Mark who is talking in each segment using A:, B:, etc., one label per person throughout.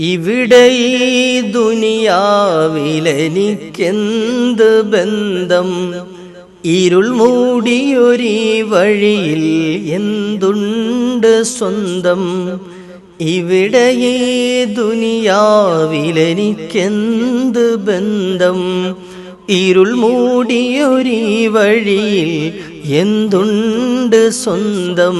A: ഇവിടെ ഈ ദുനിയാവിലെനിക്കെന്ത് ബന്ധം? ഇരുൾ മൂടിയൊരീ വഴിയിൽ എന്തുണ്ട് സ്വന്തം? ഇവിടെ ഈ ദുനിയാവിലെനിക്കെന്ത് ബന്ധം? ഇരുൾ മൂടിയൊരീ വഴിയിൽ എന്തുണ്ട് സ്വന്തം?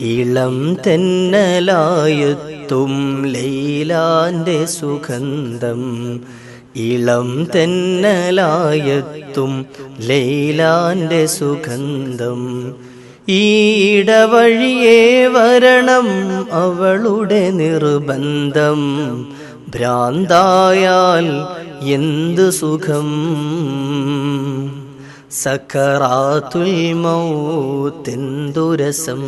A: ഇളം തെന്നലായത്തും ലൈലാന്റെ സുഗന്ധം. ഇളം തെന്നലായത്തും ലൈലാന്റെ സുഗന്ധം. ഈടവഴിയേ വരണം അവളുടെ നിർബന്ധം. ഭ്രാന്തായാൽ എന്തു സുഖം? സക്കറാത്തുൽ മൗത്തെന്തുരസം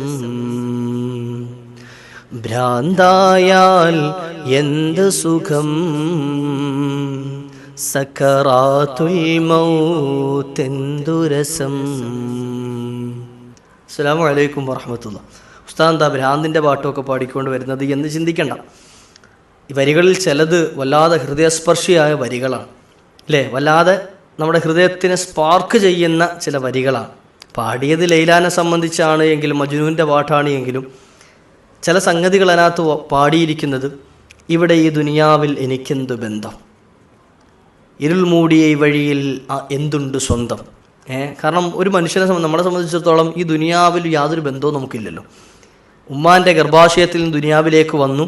A: ഭ്രാന്തായാൽ എന്ത് സുഖം? സക്കറാത്തുൽ മൗത്തെന്തുരസം അസ്സാം വലൈക്കും വാഹമത്തുള്ള ഉസ്താദ് എന്താ ഭ്രാന്തിന്റെ പാട്ടൊക്കെ പാടിക്കൊണ്ട് വരുന്നത് എന്ന് ചിന്തിക്കണ്ട. വരികളിൽ ചിലത് വല്ലാതെ ഹൃദയസ്പർശിയായ വരികളാണ്. അല്ലേ? വല്ലാതെ നമ്മുടെ ഹൃദയത്തിനെ സ്പാർക്ക് ചെയ്യുന്ന ചില വരികളാണ്. പാടിയത് ലൈലാനെ സംബന്ധിച്ചാണ് എങ്കിലും മജുനുവിന്റെ പാട്ടാണ് എങ്കിലും ചില സംഗതികൾ അതിനകത്ത് പാടിയിരിക്കുന്നത് ഇവിടെ ഈ ദുനിയാവിൽ എനിക്കെന്ത് ബന്ധം? ഇരുൾ മൂടിയ ഈ വഴിയിൽ എന്തുണ്ട് സ്വന്തം? ഏ കാരണം ഒരു മനുഷ്യനെ സംബന്ധം നമ്മളെ സംബന്ധിച്ചിടത്തോളം ഈ ദുനിയാവിൽ യാതൊരു ബന്ധവും നമുക്കില്ലല്ലോ. ഉമ്മാന്റെ ഗർഭാശയത്തിൽ നിന്ന് ദുനിയാവിലേക്ക് വന്നു.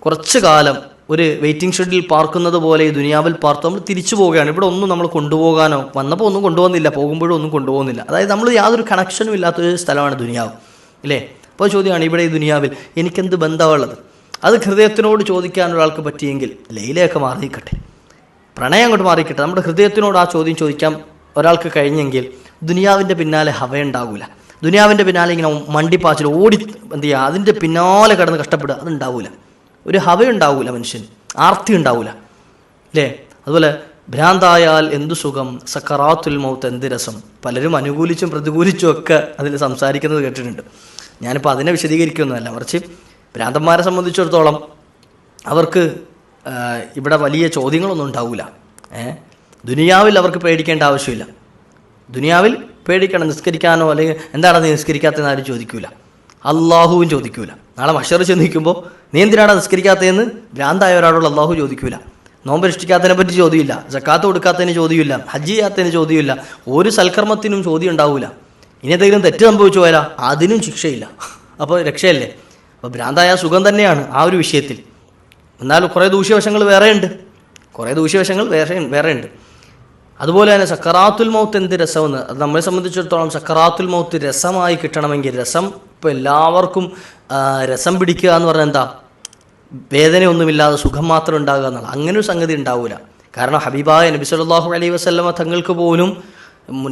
A: കുറച്ചു കാലം ഒരു വെയിറ്റിംഗ് ഷെഡിൽ പാർക്കുന്നത് പോലെ ഈ ദുനിയാവിൽ പാർത്ത് നമ്മൾ തിരിച്ചു പോവുകയാണ്. ഇവിടെ ഒന്നും നമ്മൾ കൊണ്ടുപോകാനോ വന്നപ്പോൾ ഒന്നും കൊണ്ടുപോകുന്നില്ല പോകുമ്പോഴും ഒന്നും കൊണ്ടുപോകുന്നില്ല. അതായത് നമ്മൾ യാതൊരു കണക്ഷനും ഇല്ലാത്തൊരു സ്ഥലമാണ് ദുനിയാവ് അല്ലേ അപ്പോൾ ചോദ്യമാണ് ഇവിടെ ഈ ദുനിയാവിൽ എനിക്കെന്ത് ബന്ധമുള്ളത് അത് ഹൃദയത്തിനോട് ചോദിക്കാൻ ഒരാൾക്ക് പറ്റിയെങ്കിൽ ലൈലയൊക്കെ മാറിയിക്കട്ടെ. പ്രണയം അങ്ങോട്ട് മാറിക്കട്ടെ നമ്മുടെ ഹൃദയത്തിനോട് ആ ചോദ്യം ചോദിക്കാൻ ഒരാൾക്ക് കഴിഞ്ഞെങ്കിൽ ദുനിയാവിന്റെ പിന്നാലെ ഹവയുണ്ടാവില്ല ദുനിയാവിന്റെ പിന്നാലെ ഇങ്ങനെ മണ്ടിപ്പാച്ചിൽ ഓടി എന്ത് ചെയ്യുക? അതിന്റെ പിന്നാലെ കിടന്ന് കഷ്ടപ്പെടുക അതുണ്ടാവില്ല ഒരു ഹവയുണ്ടാവില്ല മനുഷ്യൻ ആർത്തി ഉണ്ടാവില്ല അല്ലേ അതുപോലെ ഭ്രാന്തായാൽ എന്തു സുഖം സക്കറാത്തുൽ മൗത്ത് എന്ത് രസം. പലരും അനുകൂലിച്ചും പ്രതികൂലിച്ചും ഒക്കെ അതിൽ സംസാരിക്കുന്നത് കേട്ടിട്ടുണ്ട്. ഞാനിപ്പോൾ അതിനെ വിശദീകരിക്കുന്നതല്ല മറിച്ച് ഭ്രാന്തന്മാരെ സംബന്ധിച്ചിടത്തോളം അവർക്ക് ഇവിടെ വലിയ ചോദ്യങ്ങളൊന്നും ഉണ്ടാവില്ല ഏ? ദുനിയാവിൽ അവർക്ക് പേടിക്കേണ്ട ആവശ്യമില്ല. ദുനിയാവിൽ പേടിക്കണം നിസ്കരിക്കാനോ അല്ലെങ്കിൽ എന്താണ് നീ നിസ്കരിക്കാത്തതെന്ന് ആരും ചോദിക്കൂല. അള്ളാഹുവും ചോദിക്കൂല. നാളെ മഷർ ചെന്നിരിക്കുമ്പോൾ നീ എന്തിനാണ് നിസ്കരിക്കാത്തതെന്ന് ഭ്രാന്തായ ഒരാളോട് അള്ളാഹു ചോദിക്കൂല. നോമ്പ് രക്ഷിക്കാത്തതിനെ പറ്റി ചോദ്യമില്ല. ജക്കാത്ത് കൊടുക്കാത്തതിന് ചോദ്യമില്ല. ഹജ്ജ് ചെയ്യാത്തതിന് ചോദ്യമില്ല. ഒരു സൽക്കർമ്മത്തിനും ചോദ്യം ഉണ്ടാവില്ല ഇനി എന്തെങ്കിലും തെറ്റ് സംഭവിച്ചു പോയാലാ? അതിനും ശിക്ഷയില്ല. അപ്പോൾ രക്ഷയല്ലേ? അപ്പോൾ ഭ്രാന്തായ സുഖം തന്നെയാണ് ആ ഒരു വിഷയത്തിൽ. എന്നാൽ കുറേ ദൂഷ്യവശങ്ങൾ വേറെയുണ്ട് കുറേ ദൂഷ്യവശങ്ങൾ വേറെ വേറെയുണ്ട് അതുപോലെ തന്നെ സക്കറാത്തുൽ മൗത്ത് എന്ത് രസമെന്ന്? അത് നമ്മളെ സംബന്ധിച്ചിടത്തോളം സക്കറാത്തുൽ മൗത്ത് രസമായി കിട്ടണമെങ്കിൽ രസം ഇപ്പോൾ എല്ലാവർക്കും രസം പിടിക്കുക എന്ന് പറഞ്ഞാൽ എന്താ? വേദനയൊന്നുമില്ലാതെ സുഖം മാത്രം ഉണ്ടാകുക എന്നുള്ള അങ്ങനെ ഒരു സംഗതി ഉണ്ടാവില്ല കാരണം ഹബീബായ നബി സല്ലല്ലാഹു അലൈഹി വസല്ലമ തങ്ങൾക്ക് പോലും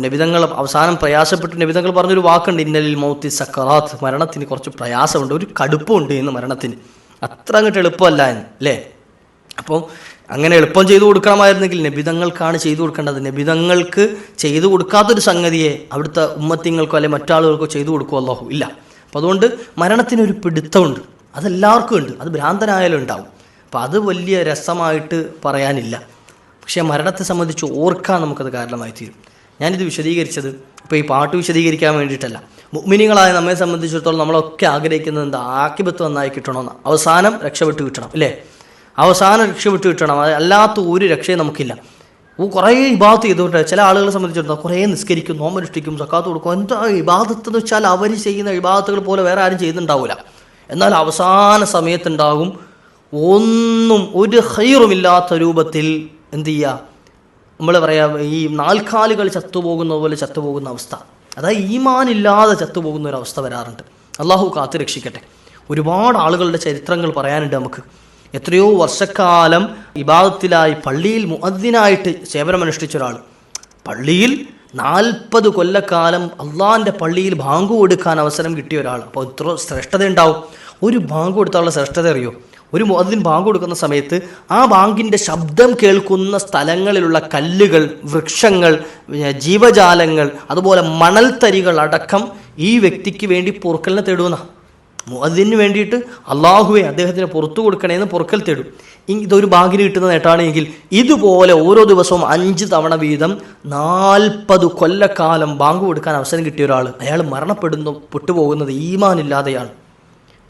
A: നബിതങ്ങൾ അവസാനം പ്രയാസപ്പെട്ട് നബിതങ്ങൾ പറഞ്ഞൊരു വാക്കുണ്ട് ഇന്നലിൽ മൗത്തി സക്കറാത്ത്. മരണത്തിന് കുറച്ച് പ്രയാസമുണ്ട്. ഒരു കടുപ്പമുണ്ട് ഇന്ന് മരണത്തിന്. അത്ര അങ്ങോട്ട് എളുപ്പമല്ല എന്ന് അല്ലേ? അപ്പോൾ അങ്ങനെ എളുപ്പം ചെയ്തു കൊടുക്കണമായിരുന്നെങ്കിൽ നബിതങ്ങൾക്കാണ് ചെയ്തു കൊടുക്കേണ്ടത്. നബിതങ്ങൾക്ക് ചെയ്തു കൊടുക്കാത്തൊരു സംഗതിയെ അവിടുത്തെ ഉമ്മത്തിങ്ങൾക്കോ അല്ലെങ്കിൽ മറ്റാളുകൾക്കോ ചെയ്തു കൊടുക്കുമല്ലോ ഇല്ല. അപ്പോൾ അതുകൊണ്ട് മരണത്തിനൊരു പിടുത്തമുണ്ട്. അതെല്ലാവർക്കും ഉണ്ട്. അത് ഭ്രാന്തനായാലും ഉണ്ടാവും. അപ്പോൾ അത് വലിയ രസമായിട്ട് പറയാനില്ല. പക്ഷേ മരണത്തെ സംബന്ധിച്ച് ഓർക്കാൻ നമുക്കത് കാരണമായി തീരും. ഞാനിത് വിശദീകരിച്ചത് ഇപ്പോൾ ഈ പാട്ട് വിശദീകരിക്കാൻ വേണ്ടിയിട്ടല്ല. മുഗ്മിനികളായ നമ്മെ സംബന്ധിച്ചിടത്തോളം നമ്മളൊക്കെ ആഗ്രഹിക്കുന്നത് എന്താ? ആക്കിപത്വം നന്നായി കിട്ടണമെന്ന് അവസാനം രക്ഷപ്പെട്ട് കിട്ടണം അല്ലേ? അവസാനം രക്ഷപ്പെട്ട് കിട്ടണം. അല്ലാത്ത ഒരു രക്ഷയും നമുക്കില്ല. കുറേ ഇബാദത്ത് ചെയ്തുകൊണ്ട് ചില ആളുകളെ സംബന്ധിച്ചിടത്തോളം കുറേ നിസ്കരിക്കും നോമനുഷ്ഠിക്കും സക്കാത്ത് കൊടുക്കും. എന്താ ഇബാദത്ത് എന്ന് വെച്ചാൽ അവർ ചെയ്യുന്ന ഇബാദത്തുകൾ പോലെ വേറെ ആരും ചെയ്യുന്നുണ്ടാവില്ല എന്നാൽ അവസാന സമയത്തുണ്ടാകും ഒന്നും ഒരു ഹൈറുമില്ലാത്ത രൂപത്തിൽ എന്ത് ചെയ്യുക? നമ്മൾ പറയാം ഈ നാൽക്കാലുകൾ ചത്തുപോകുന്ന പോലെ ചത്തുപോകുന്ന അവസ്ഥ. അതായത് ഈമാനില്ലാതെ ചത്തുപോകുന്ന ഒരു അവസ്ഥ വരാറുണ്ട്. അള്ളാഹു കാത്തു രക്ഷിക്കട്ടെ. ഒരുപാട് ആളുകളുടെ ചരിത്രങ്ങൾ പറയാനുണ്ട് നമുക്ക്. എത്രയോ വർഷക്കാലം ഇബാദത്തിലായി പള്ളിയിൽ മുഅദ്ദിനായിട്ട് സേവനമനുഷ്ഠിച്ച ഒരാൾ പള്ളിയിൽ നാൽപ്പത് കൊല്ലക്കാലം അള്ളാഹിന്റെ പള്ളിയിൽ ബാങ്ക് കൊടുക്കാൻ അവസരം കിട്ടിയ ഒരാൾ അപ്പോൾ ഇത്ര ശ്രേഷ്ഠത ഉണ്ടാവും ഒരു ബാങ്ക് കൊടുത്താലുള്ള ശ്രേഷ്ഠത അറിയോ? ഒരു മുഅദ്ദിൻ ബാങ്ക് കൊടുക്കുന്ന സമയത്ത് ആ ബാങ്കിന്റെ ശബ്ദം കേൾക്കുന്ന സ്ഥലങ്ങളിലുള്ള കല്ലുകൾ വൃക്ഷങ്ങൾ ജീവജാലങ്ങൾ അതുപോലെ മണൽത്തരികൾ അടക്കം ഈ വ്യക്തിക്ക് വേണ്ടി പൊറുക്കലിനെ തേടുന്ന മുഅദ്ദിന് വേണ്ടിയിട്ട് അള്ളാഹുവെ അദ്ദേഹത്തിന് പുറത്തു കൊടുക്കണേന്ന് പുറക്കൽ തേടും. ഇതൊരു ഭാഗ്യം കിട്ടുന്ന നേട്ടാണെങ്കിൽ ഇതുപോലെ ഓരോ ദിവസവും അഞ്ച് തവണ വീതം നാൽപ്പത് കൊല്ലക്കാലം ബാങ്ക് കൊടുക്കാൻ അവസരം കിട്ടിയ ഒരാൾ അയാൾ മരണപ്പെടുന്നു പെട്ടുപോകുന്നത് ഈമാനില്ലാതെയാണ്.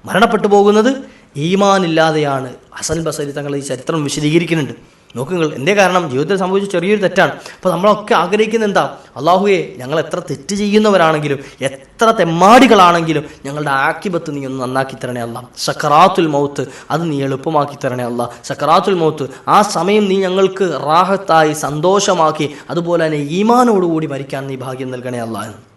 A: മരണപ്പെട്ടു പോകുന്നത് ഈമാനില്ലാതെയാണ്. ഹസൻ ബസരി തങ്ങൾ ഈ ചരിത്രം വിശദീകരിക്കുന്നുണ്ട്. നോക്കുങ്ങൾ എന്തേ കാരണം? ജീവിതത്തിൽ സംഭവിച്ച ചെറിയൊരു തെറ്റാണ്. അപ്പോൾ നമ്മളൊക്കെ ആഗ്രഹിക്കുന്ന എന്താ? അള്ളാഹുവെ ഞങ്ങൾ എത്ര തെറ്റ് ചെയ്യുന്നവരാണെങ്കിലും എത്ര തെമ്മാടികളാണെങ്കിലും ഞങ്ങളുടെ ആക്കിബത്ത് നീ ഒന്ന് നന്നാക്കി തരണേ അല്ല. സക്കറാത്തുൽ മൗത്ത് അത് നീ എളുപ്പമാക്കി തരണേ അല്ല. സക്കറാത്തുൽ മൗത്ത് ആ സമയം നീ ഞങ്ങൾക്ക് റാഹത്തായി സന്തോഷമാക്കി അതുപോലെ തന്നെ ഈമാനോടുകൂടി മരിക്കാൻ നീ ഭാഗ്യം നൽകണേ അല്ല എന്ന്.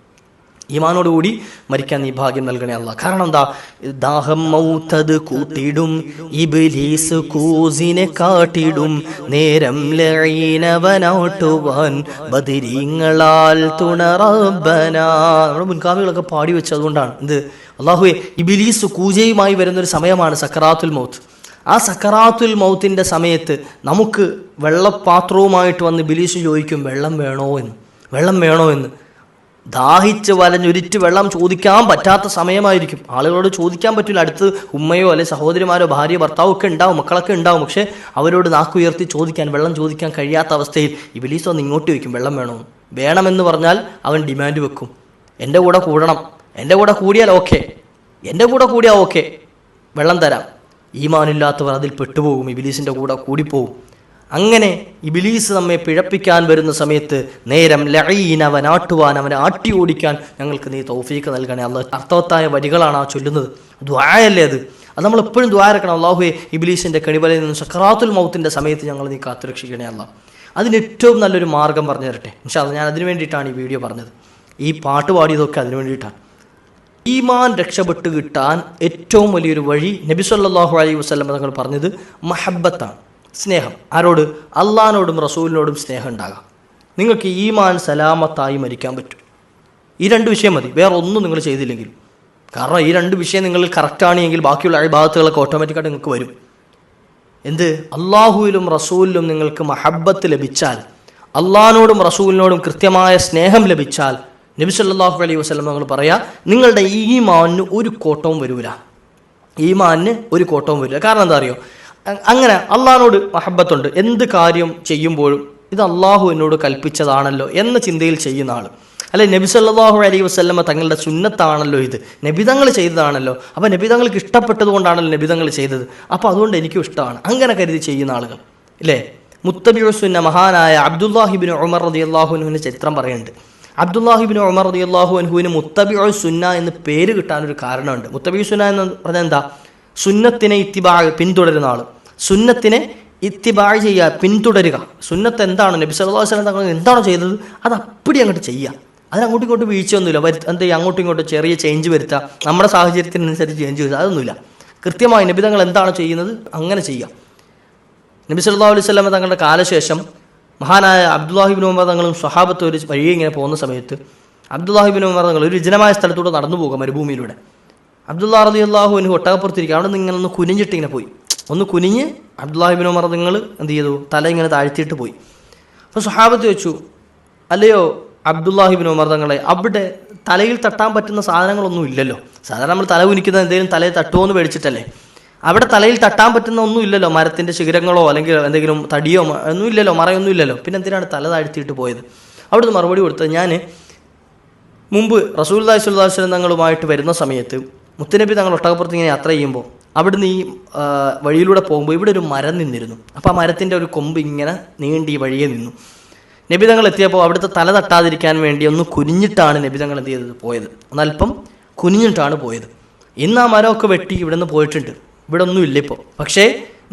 A: ഈമാനോടുകൂടി മരിക്കാൻ ഈ ഭാഗ്യം നൽകണേ അല്ല. കാരണം എന്താ? ദാഹം മൗത്തത് കൂട്ടിടും ഇബിലീസ് കൂസിനെ കാട്ടിടും നേരം ലഴീനവനോട്ടുവാൻ ബദിരീങ്ങളാൽ തുണറബന നമ്മുടെ മുൻകാമികളൊക്കെ പാടി വെച്ചതുകൊണ്ടാണ് എന്ത്? അള്ളാഹുവെ ഇബിലീസ് കൂജയുമായി വരുന്നൊരു സമയമാണ് സക്കറാത്തുൽ മൗത്ത്. ആ സക്കറാത്തുൽ മൗത്തിന്റെ സമയത്ത് നമുക്ക് വെള്ളപ്പാത്രവുമായിട്ട് വന്ന് ബിലീസ് ചോദിക്കും വെള്ളം വേണോ എന്ന്? വെള്ളം വേണോ എന്ന്? ദാഹിച്ച് വലഞ്ഞൊരിറ്റ് വെള്ളം ചോദിക്കാൻ പറ്റാത്ത സമയമായിരിക്കും. ആളുകളോട് ചോദിക്കാൻ പറ്റില്ല. അടുത്ത് ഉമ്മയോ അല്ലെ സഹോദരിമാരോ ഭാര്യ ഭർത്താവോ ഒക്കെ ഉണ്ടാവും മക്കളൊക്കെ ഉണ്ടാവും. പക്ഷേ അവരോട് നാക്കുയർത്തി ചോദിക്കാൻ വെള്ളം ചോദിക്കാൻ കഴിയാത്ത അവസ്ഥയിൽ ഇബിലീസ് വന്ന് ഇങ്ങോട്ട് വയ്ക്കും വെള്ളം വേണോ? വേണമെന്ന് പറഞ്ഞാൽ അവൻ ഡിമാൻഡ് വെക്കും. എന്റെ കൂടെ കൂടണം. എന്റെ കൂടെ കൂടിയാൽ ഓക്കെ. എന്റെ കൂടെ കൂടിയാൽ ഓക്കെ. വെള്ളം തരാം. ഈമാനില്ലാത്തവർ അതിൽ പെട്ടുപോകും. ഇബിലീസിന്റെ കൂടെ കൂടിപ്പോകും. അങ്ങനെ ഇബിലീസ് നമ്മെ പിഴപ്പിക്കാൻ വരുന്ന സമയത്ത് നേരം ലഈൻ അവൻ ആട്ടുവാൻ അവനെ ആട്ടി ഓടിക്കാൻ ഞങ്ങൾക്ക് നീ തൗഫീക്ക് നൽകണേ. അല്ല അർത്ഥവത്തായ വരികളാണ് ആ ചൊല്ലുന്നത്. ദ്വായല്ലേ അത്? അത് നമ്മൾ എപ്പോഴും ദ്വാരക്കണം അള്ളാഹുയെ ഇബിലീസിന്റെ കണിവലയിൽ നിന്ന് സക്രാത്തുൽ മൗത്തിന്റെ സമയത്ത് ഞങ്ങൾ നീ കാത്തുരക്ഷിക്കണേ അല്ല. അതിന് ഏറ്റവും നല്ലൊരു മാർഗം പറഞ്ഞു തരട്ടെ. ഇൻഷാ അത് ഞാൻ അതിനു വേണ്ടിയിട്ടാണ് ഈ വീഡിയോ പറഞ്ഞത്. ഈ പാട്ട് പാടിയതൊക്കെ അതിനു വേണ്ടിയിട്ടാണ്. ഈമാൻ രക്ഷപ്പെട്ട് കിട്ടാൻ ഏറ്റവും വലിയൊരു വഴി നബി സല്ലല്ലാഹു അലൈഹി വസല്ലം തങ്ങൾ പറഞ്ഞത് മഹബത്താണ്. സ്നേഹം. ആരോട്? അള്ളഹാനോടും റസൂലിനോടും സ്നേഹം ഉണ്ടാകാം. നിങ്ങൾക്ക് ഈമാൻ സലാമത്തായി മരിക്കാൻ പറ്റും. ഈ രണ്ട് വിഷയം മതി. വേറെ ഒന്നും നിങ്ങൾ ചെയ്തില്ലെങ്കിൽ കാരണം ഈ രണ്ട് വിഷയം നിങ്ങൾ കറക്റ്റാണ് എങ്കിൽ ബാക്കിയുള്ള അഴിഭാഗത്തുകളൊക്കെ ഓട്ടോമാറ്റിക്കായിട്ട് നിങ്ങൾക്ക് വരും. എന്ത്? അള്ളാഹുവിലും റസൂലിലും നിങ്ങൾക്ക് മഹബത്ത് ലഭിച്ചാൽ അള്ളഹാനോടും റസൂലിനോടും കൃത്യമായ സ്നേഹം ലഭിച്ചാൽ നബി സല്ലല്ലാഹു അലൈഹി വസ്ലം നിങ്ങൾ പറയാ നിങ്ങളുടെ ഈമാനിന് ഒരു കോട്ടവും വരൂല. ഈമാനിന് ഒരു കോട്ടവും വരില്ല കാരണം എന്താ അറിയോ? അങ്ങനെ അള്ളാഹിനോട് മഹബത്തുണ്ട്. എന്ത് കാര്യം ചെയ്യുമ്പോഴും ഇത് അള്ളാഹു എന്നോട് കൽപ്പിച്ചതാണല്ലോ എന്ന ചിന്തയിൽ ചെയ്യുന്ന ആൾ അല്ലെ നബി സല്ലാഹു അലൈഹി വസല്ലമ തങ്ങളുടെ സുന്നത്താണല്ലോ ഇത്. നബിതങ്ങൾ ചെയ്തതാണല്ലോ. അപ്പോൾ നബിതങ്ങൾക്ക് ഇഷ്ടപ്പെട്ടത് കൊണ്ടാണല്ലോ നബിതങ്ങൾ ചെയ്തത്. അപ്പോൾ അതുകൊണ്ട് എനിക്കും ഇഷ്ടമാണ്. അങ്ങനെ കരുതി ചെയ്യുന്ന ആളുകൾ. ഇല്ലേ? മുത്തബിഉ സുന്ന മഹാനായ അബ്ദുല്ലാഹിബിൻ ഉമർ അള്ളാഹുനുവിന്റെ ചരിത്രം പറയുന്നുണ്ട്. അബ്ദുല്ലാഹിബിൻ ഉമർ റളിയല്ലാഹു അൻഹുവിന് മുത്തബിഉ സുന്ന എന്ന് പേര് കിട്ടാനൊരു കാരണമുണ്ട്. മുത്തബിഉ സുന്ന എന്ന് പറഞ്ഞാൽ എന്താ? സുന്നത്തിനെ ഇത്തിബാ പിന്തുടരുന്ന ആൾ സുന്നത്തിനെ ഇത്തിബാ ചെയ്യുക പിന്തുടരുക. സുന്നത്ത് എന്താണ്? നബി സല്ലല്ലാഹു അലൈഹി തങ്ങൾ എന്താണോ ചെയ്തത്? അത് അപ്പടി അങ്ങോട്ട് ചെയ്യുക അതിന് അങ്ങോട്ടും ഇങ്ങോട്ടും വീഴ്ചയൊന്നുമില്ല വരു എന്താ അങ്ങോട്ടും ഇങ്ങോട്ടും ചെറിയ ചേഞ്ച് വരുത്തുക നമ്മുടെ സാഹചര്യത്തിനനുസരിച്ച് ചേഞ്ച് വരുത്തുക അതൊന്നുമില്ല. കൃത്യമായി നബി തങ്ങൾ എന്താണ് ചെയ്യുന്നത്? അങ്ങനെ ചെയ്യുക നബി സല്ലല്ലാഹു അലൈഹി വസല്ലം തങ്ങളുടെ കാലശേഷം മഹാനായ അബ്ദുല്ലാഹിബിൻ ഉമർ തങ്ങളും സ്വഹാബത്ത് ഒരു വഴിയെ ഇങ്ങനെ പോകുന്ന സമയത്ത് അബ്ദുല്ലാഹിബിൻ ഉമർ തങ്ങൾ ഒരു വിജനമായ സ്ഥലത്തൂടെ നടന്നു പോകുക മരുഭൂമിയിലൂടെ. അബ്ദുല്ലാ റതി അള്ളാഹു എനിക്ക് ഒട്ടകപ്പുറത്തിരിക്കുക അവിടെ ഇങ്ങനെ ഒന്ന് കുനിഞ്ഞിട്ട് ഇങ്ങനെ പോയി. ഒന്ന് കുനിഞ്ഞ് അബ്ദുല്ലാഹിബിൻ ഉമർ നിങ്ങൾ എന്ത് ചെയ്തു? തല ഇങ്ങനെ താഴ്ത്തിയിട്ട് പോയി. അപ്പോൾ സ്വഹാബത്ത് വെച്ചു അല്ലയോ അബ്ദുല്ലാഹിബിൻ ഉമർ തങ്ങളെ അവിടെ തലയിൽ തട്ടാൻ പറ്റുന്ന സാധനങ്ങളൊന്നും ഇല്ലല്ലോ. സാധാരണ നമ്മൾ തല കുനിക്കുന്നത് എന്തെങ്കിലും തലയിൽ തട്ടുമോ എന്ന് പേടിച്ചിട്ടല്ലേ? അവിടെ തലയിൽ തട്ടാൻ പറ്റുന്ന ഒന്നും ഇല്ലല്ലോ. മരത്തിന്റെ ശിഖരങ്ങളോ അല്ലെങ്കിൽ എന്തെങ്കിലും തടിയോ ഒന്നും ഇല്ലല്ലോ. മറയൊന്നും ഇല്ലല്ലോ. പിന്നെ എന്തിനാണ് തല താഴ്ത്തിയിട്ട് പോയത്? അവിടുന്ന് മറുപടി കൊടുത്തത് ഞാൻ മുമ്പ് റസൂൽദായ് സുല്ലാസ്ലം തങ്ങളുമായിട്ട് വരുന്ന സമയത്ത് മുത്തനബി തങ്ങൾ ഒട്ടകപ്പുറത്ത് ഇങ്ങനെ യാത്ര ചെയ്യുമ്പോൾ അവിടുന്ന് ഈ വഴിയിലൂടെ പോകുമ്പോൾ ഇവിടെ ഒരു മരം നിന്നിരുന്നു. അപ്പോൾ ആ മരത്തിന്റെ ഒരു കൊമ്പ് ഇങ്ങനെ നീണ്ടി ഈ വഴിയെ നിന്നു. നബി തങ്ങൾ എത്തിയപ്പോൾ അവിടുത്തെ തല തട്ടാതിരിക്കാൻ വേണ്ടി ഒന്ന് കുനിഞ്ഞിട്ടാണ് നബി തങ്ങൾ എന്ത് ചെയ്തത്? പോയത്. ഒന്നല്പം കുനിഞ്ഞിട്ടാണ് പോയത്. ഇന്ന് ആ മരമൊക്കെ വെട്ടി ഇവിടെ നിന്ന് പോയിട്ടുണ്ട്. ഇവിടെ ഒന്നും ഇല്ല ഇപ്പോൾ പക്ഷേ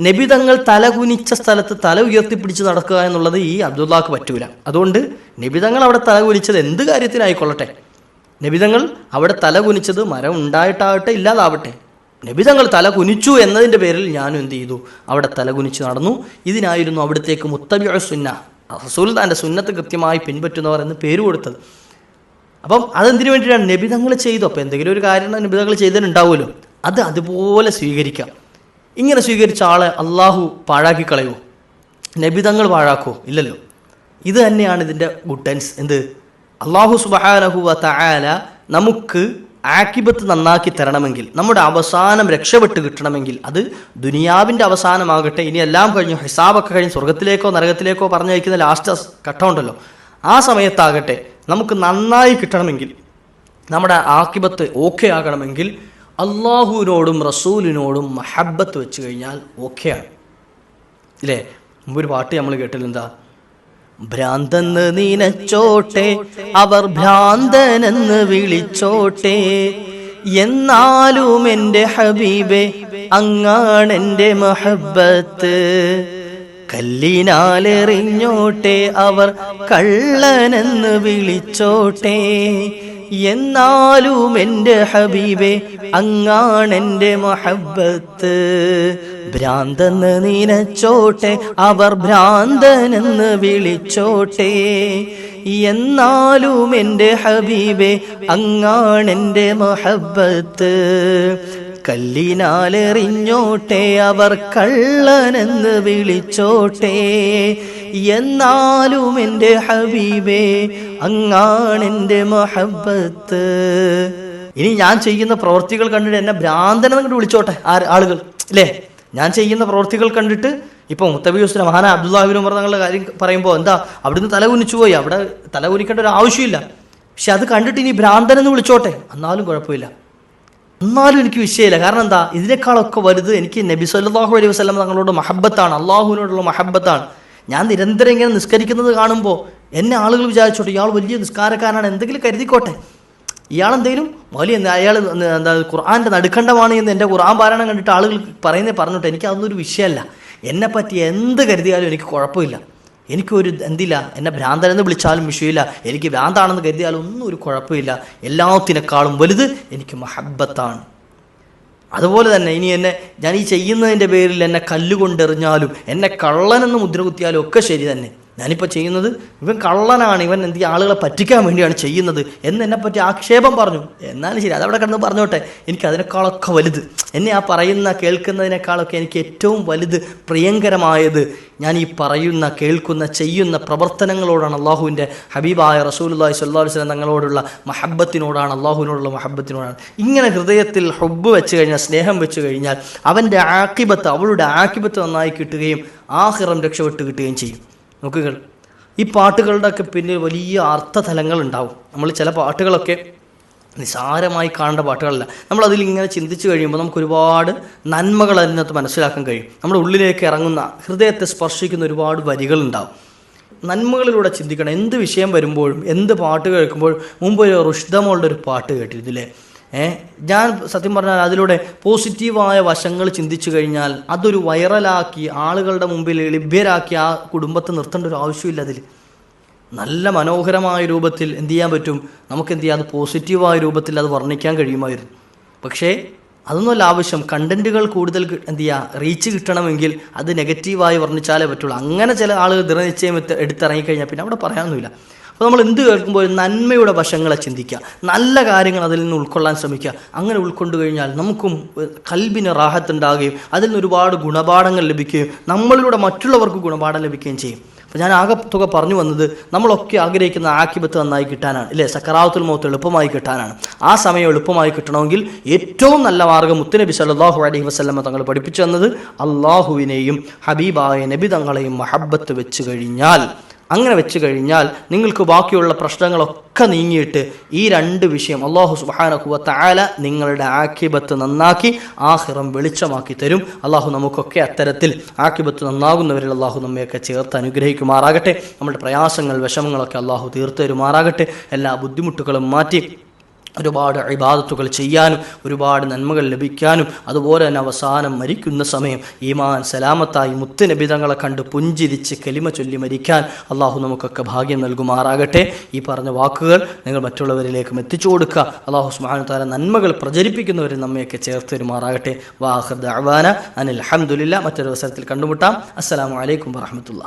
A: നബി തങ്ങൾ തല കുനിച്ച സ്ഥലത്ത് തല ഉയർത്തിപ്പിടിച്ച് നടക്കുക എന്നുള്ളത് ഈ അബ്ദുള്ളക്ക് പറ്റൂല. അതുകൊണ്ട് നബി തങ്ങൾ അവിടെ തല കുനിച്ചത് എന്ത് കാര്യത്തിനായിക്കൊള്ളട്ടെ? നബിതങ്ങൾ അവിടെ തല കുനിച്ചത് മരം ഉണ്ടായിട്ടാവട്ടെ ഇല്ലാതാവട്ടെ. നബിതങ്ങൾ തല കുനിച്ചു എന്നതിന്റെ പേരിൽ ഞാനും എന്ത് ചെയ്തു? അവിടെ തല കുനിച്ച് നടന്നു. ഇതിനായിരുന്നു അവിടത്തേക്ക് മുത്തബിയ സുന്ന റസൂൽ തന്റെ സുന്നത്ത് കൃത്യമായി പിൻപറ്റുന്നവർ എന്ന് പേര് കൊടുത്തത്. അപ്പം അതെന്തിനു വേണ്ടിയിട്ടാണ് നബിതങ്ങൾ ചെയ്തു? അപ്പോൾ എന്തെങ്കിലും ഒരു കാര്യം നബിതങ്ങൾ ചെയ്തിട്ടുണ്ടാവുമല്ലോ അത് അതുപോലെ സ്വീകരിക്കാം. ഇങ്ങനെ സ്വീകരിച്ച ആളെ അള്ളാഹു പാഴാക്കി കളയുമോ നബിതങ്ങൾ പാഴാക്കുമോ ഇല്ലല്ലോ. ഇത് തന്നെയാണ് ഇതിന്റെ ഗുഡൻസ് എന്ത്? അള്ളാഹു സുബാനഹുവ തആല നമുക്ക് ആക്കിബത്ത് നന്നാക്കി തരണമെങ്കിൽ നമ്മുടെ അവസാനം രക്ഷപ്പെട്ട് കിട്ടണമെങ്കിൽ അത് ദുനിയാവിന്റെ അവസാനമാകട്ടെ. ഇനി എല്ലാം കഴിഞ്ഞു ഹിസാബൊക്കെ കഴിഞ്ഞ് സ്വർഗത്തിലേക്കോ നരകത്തിലേക്കോ പറഞ്ഞയക്കുന്ന ലാസ്റ്റ് ഘട്ടമുണ്ടല്ലോ ആ സമയത്താകട്ടെ നമുക്ക് നന്നായി കിട്ടണമെങ്കിൽ നമ്മുടെ ആക്കിബത്ത് ഓക്കെ ആകണമെങ്കിൽ അള്ളാഹുവിനോടും റസൂലിനോടും മഹബത്ത് വെച്ച് കഴിഞ്ഞാൽ ഓക്കെയാണ് ഇല്ലേ? മുമ്പ് ഒരു പാട്ട് നമ്മൾ കേട്ടില്ല എന്താ ഭ്രാന്തെന്ന് നീനച്ചോട്ടെ അവർ ഭ്രാന്തനെന്ന് വിളിച്ചോട്ടെ. എന്നാലും എന്റെ ഹബീബെ അങ്ങാണെന്റെ മഹബത്ത്. കല്ലിനാലെറിഞ്ഞോട്ടെ അവർ കള്ളനെന്ന് വിളിച്ചോട്ടെ. എന്നാലും എന്റെ ഹബീബെ അങ്ങാണെന്റെ മഹബത്ത്. ഭ്രാന്തെന്ന് നീനച്ചോട്ടെ അവർ ഭ്രാന്തനെന്ന് വിളിച്ചോട്ടെ. എന്നാലും എന്റെ ഹബീബെ അങ്ങാണെന്റെ മഹബത്ത്. കല്ലിനാലെറിഞ്ഞോട്ടെ അവർ കള്ളനെന്ന് വിളിച്ചോട്ടെ. എന്നാലും എന്റെ ഹബീബേ അങ്ങാണ് എന്റെ മഹബത്ത്. ഇനി ഞാൻ ചെയ്യുന്ന പ്രവൃത്തികൾ കണ്ടിട്ട് എന്നെ ഭ്രാന്തനെന്ന് കണ്ട് വിളിച്ചോട്ടെ ആളുകൾ അല്ലേ ഞാൻ ചെയ്യുന്ന പ്രവൃത്തികൾ കണ്ടിട്ട് ഇപ്പോൾ മുത്തബി ഹുസ്ന മഹാന അബ്ദുല്ലാഹിബിൻ ഉമർ തങ്ങളുടെ കാര്യം പറയുമ്പോൾ എന്താ അവിടുന്ന് തല കുനിച്ചു പോയി അവിടെ തല കുനിക്കേണ്ട ഒരു ആവശ്യമില്ല. പക്ഷെ അത് കണ്ടിട്ട് ഇനി ഭ്രാന്തനെന്ന് വിളിച്ചോട്ടെ എന്നാലും കുഴപ്പമില്ല. എന്നാലും എനിക്ക് വിഷയമില്ല. കാരണം എന്താ ഇതിനേക്കാളൊക്കെ വലുത് എനിക്ക് നബി സല്ലാഹു അലൈഹി വസ്ലം തങ്ങളോട് മഹബത്താണ് അള്ളാഹുവിനോടുള്ള മഹബത്താണ്. ഞാൻ നിരന്തരം ഇങ്ങനെ നിസ്കരിക്കുന്നത് കാണുമ്പോൾ എന്നെ ആളുകൾ വിചാരിച്ചോട്ടെ ഇയാൾ വലിയ നിസ്കാരക്കാരനാണ് എന്തെങ്കിലും കരുതിക്കോട്ടെ. ഇയാൾ എന്തെങ്കിലും വലിയ അയാൾ എന്താ ഖുർആാന്റെ നടുക്കണ്ടമാണ് എന്ന് എന്റെ ഖുർആൻ പാരായണം കണ്ടിട്ട് ആളുകൾ പറയുന്നേ പറഞ്ഞോട്ടെ എനിക്ക് അതൊന്നും ഒരു വിഷയമല്ല. എന്നെ പറ്റി എന്ത് കരുതിയാലും എനിക്ക് കുഴപ്പമില്ല. എനിക്കൊരു എന്തില്ല എന്നെ ഭ്രാന്തനെന്ന് വിളിച്ചാലും വിഷയമില്ല. എനിക്ക് ഭ്രാന്താണെന്ന് കരുതിയാലും ഒന്നും ഒരു കുഴപ്പമില്ല. എല്ലാത്തിനേക്കാളും വലുത് എനിക്ക് മഹബത്താണ് അതുപോലെ തന്നെ ഇനി എന്നെ ഞാൻ ഈ ചെയ്യുന്നതിന്റെ പേരിൽ എന്നെ കല്ലുകൊണ്ടെറിഞ്ഞാലും എന്നെ കള്ളനെന്ന് മുദ്ര കുത്തിയാലും ഒക്കെ ശരി തന്നെ. ഞാനിപ്പോൾ ചെയ്യുന്നത് ഇവൻ കള്ളനാണ് ഇവൻ എന്ത് ആളുകളെ പറ്റിക്കാൻ വേണ്ടിയാണ് ചെയ്യുന്നത് എന്ന് എന്നെ പറ്റി ആക്ഷേപം പറഞ്ഞു. എന്നാലും ശരി അതവിടെ കിടന്ന് പറഞ്ഞോട്ടെ എനിക്ക് അതിനേക്കാളൊക്കെ വലുത്. എന്നെ ആ പറയുന്ന കേൾക്കുന്നതിനേക്കാളൊക്കെ എനിക്ക് ഏറ്റവും വലുത് പ്രിയങ്കരമായത് ഞാൻ ഈ പറയുന്ന കേൾക്കുന്ന ചെയ്യുന്ന പ്രവർത്തനങ്ങളോടാണ് അള്ളാഹുവിന്റെ ഹബീബായ റസൂലുല്ലാഹി സ്വല്ലാ വസ്ലം തങ്ങളോടുള്ള മഹബത്തിനോടാണ് അള്ളാഹുവിനോടുള്ള മഹബത്തിനോടാണ്. ഇങ്ങനെ ഹൃദയത്തിൽ ഹൊബ്ബ് വെച്ച് കഴിഞ്ഞാൽ സ്നേഹം വെച്ച് കഴിഞ്ഞാൽ അവന്റെ ആക്കിബത്ത് അവളുടെ ആക്കിബത്ത് നന്നായി കിട്ടുകയും ആഹിറം രക്ഷപ്പെട്ട് കിട്ടുകയും ചെയ്യും. നോക്കുക ഈ പാട്ടുകളുടെയൊക്കെ പിന്നെ പിന്നിൽ വലിയ അർത്ഥതലങ്ങൾ ഉണ്ടാവും. നമ്മൾ ചില പാട്ടുകളൊക്കെ നിസാരമായി കാണേണ്ട പാട്ടുകളല്ല. നമ്മൾ അതിലിങ്ങനെ ചിന്തിച്ചു കഴിയുമ്പോൾ നമുക്ക് ഒരുപാട് നന്മകൾ അതിനകത്ത് മനസ്സിലാക്കാൻ കഴിയും. നമ്മുടെ ഉള്ളിലേക്ക് ഇറങ്ങുന്ന ഹൃദയത്തെ സ്പർശിക്കുന്ന ഒരുപാട് വരികളുണ്ടാവും നന്മകളിലൂടെ ചിന്തിക്കണം. എന്ത് വിഷയം വരുമ്പോഴും എന്ത് പാട്ട് കേൾക്കുമ്പോഴും മുമ്പ് ഒരു റുഷ്ദമോളുടെ ഒരു പാട്ട് കേട്ടിരുന്നില്ലേ? ഞാൻ സത്യം പറഞ്ഞാൽ അതിലൂടെ പോസിറ്റീവായ വശങ്ങൾ ചിന്തിച്ചു കഴിഞ്ഞാൽ അതൊരു വൈറലാക്കി ആളുകളുടെ മുമ്പിൽ ലഭ്യരാക്കി ആ കുടുംബത്തെ നിർത്തേണ്ട ഒരു ആവശ്യമില്ല അതിൽ. നല്ല മനോഹരമായ രൂപത്തിൽ എന്ത് ചെയ്യാൻ പറ്റും? നമുക്ക് എന്ത് ചെയ്യാം? അത് പോസിറ്റീവായ രൂപത്തിൽ അത് വർണിക്കാൻ കഴിയുമായിരുന്നു. പക്ഷേ അതൊന്നുമല്ല ആവശ്യം. കണ്ടന്റുകൾ കൂടുതൽ എന്ത് ചെയ്യുക റീച്ച് കിട്ടണമെങ്കിൽ അത് നെഗറ്റീവായി വർണിച്ചാലേ പറ്റുള്ളൂ. അങ്ങനെ ചില ആളുകൾ ദൃഢനിശ്ചയം എടുത്തിറങ്ങിക്കഴിഞ്ഞാൽ പിന്നെ അവിടെ പറയാനൊന്നുമില്ല. അപ്പോൾ നമ്മൾ എന്ത് കേൾക്കുമ്പോൾ നന്മയുടെ വശങ്ങളെ ചിന്തിക്കുക. നല്ല കാര്യങ്ങൾ അതിൽ നിന്ന് ഉൾക്കൊള്ളാൻ ശ്രമിക്കുക. അങ്ങനെ ഉൾക്കൊണ്ടു കഴിഞ്ഞാൽ നമുക്കും കൽബിന് റാഹത്തുണ്ടാകുകയും അതിൽ നിന്ന് ഒരുപാട് ഗുണപാഠങ്ങൾ ലഭിക്കുകയും നമ്മളിലൂടെ മറ്റുള്ളവർക്ക് ഗുണപാഠം ലഭിക്കുകയും ചെയ്യും. അപ്പോൾ ഞാൻ ആകെ തുക പറഞ്ഞു വന്നത് നമ്മളൊക്കെ ആഗ്രഹിക്കുന്ന ആക്കിബത്ത് നന്നായി കിട്ടാനാണ്. ഇല്ലേ? സക്കറാവത്തുൽ മൗത്ത് എളുപ്പമായി കിട്ടാനാണ്. ആ സമയം എളുപ്പമായി കിട്ടണമെങ്കിൽ ഏറ്റവും നല്ല മാർഗം മുത്തുനബി സല്ലാഹു അലൈഹി വസ്ലമ തങ്ങൾ പഠിപ്പിച്ചു തന്നത് അള്ളാഹുവിനെയും ഹബീബായ നബി തങ്ങളെയും മഹബത്ത് വെച്ച് കഴിഞ്ഞാൽ അങ്ങനെ വെച്ച് കഴിഞ്ഞാൽ നിങ്ങൾക്ക് ബാക്കിയുള്ള പ്രശ്നങ്ങളൊക്കെ നീങ്ങിയിട്ട് ഈ രണ്ട് വിഷയം അള്ളാഹു സുബാനക്കുവ താല നിങ്ങളുടെ ആക്കിബത്ത് നന്നാക്കി ആഹിറം വെളിച്ചമാക്കി തരും. അള്ളാഹു നമുക്കൊക്കെ അത്തരത്തിൽ ആക്കിബത്ത് നന്നാകുന്നവരിൽ അള്ളാഹു നമ്മയൊക്കെ ചേർത്ത് അനുഗ്രഹിക്കുമാറാകട്ടെ. നമ്മുടെ പ്രയാസങ്ങൾ വിഷമങ്ങളൊക്കെ അള്ളാഹു തീർത്തു തരുമാറാകട്ടെ. എല്ലാ ബുദ്ധിമുട്ടുകളും മാറ്റി ഒരുപാട് ഇബാദത്തുകൾ ചെയ്യാനും ഒരുപാട് നന്മകൾ ലഭിക്കാനും അതുപോലെ തന്നെ അവസാനം മരിക്കുന്ന സമയം ഈമാൻ സലാമത്തായി മുത്തുനബിതങ്ങളെ കണ്ട് പുഞ്ചിരിച്ച് കലിമ ചൊല്ലി മരിക്കാൻ അള്ളാഹു നമുക്കൊക്കെ ഭാഗ്യം നൽകുമാറാകട്ടെ. ഈ പറഞ്ഞ വാക്കുകൾ നിങ്ങൾ മറ്റുള്ളവരിലേക്കും എത്തിച്ചു കൊടുക്കുക. അള്ളാഹു സുമാനു താല നന്മകൾ പ്രചരിപ്പിക്കുന്നവരെ നമ്മയൊക്കെ ചേർത്ത് വരുമാറാകട്ടെ വാഹദ് അവാന അനിൽ അഹമ്മദില്ല മറ്റൊരു അവസരത്തിൽ കണ്ടുമുട്ടാം. അസ്സലാമു അലൈക്കും വറഹമത്തുള്ള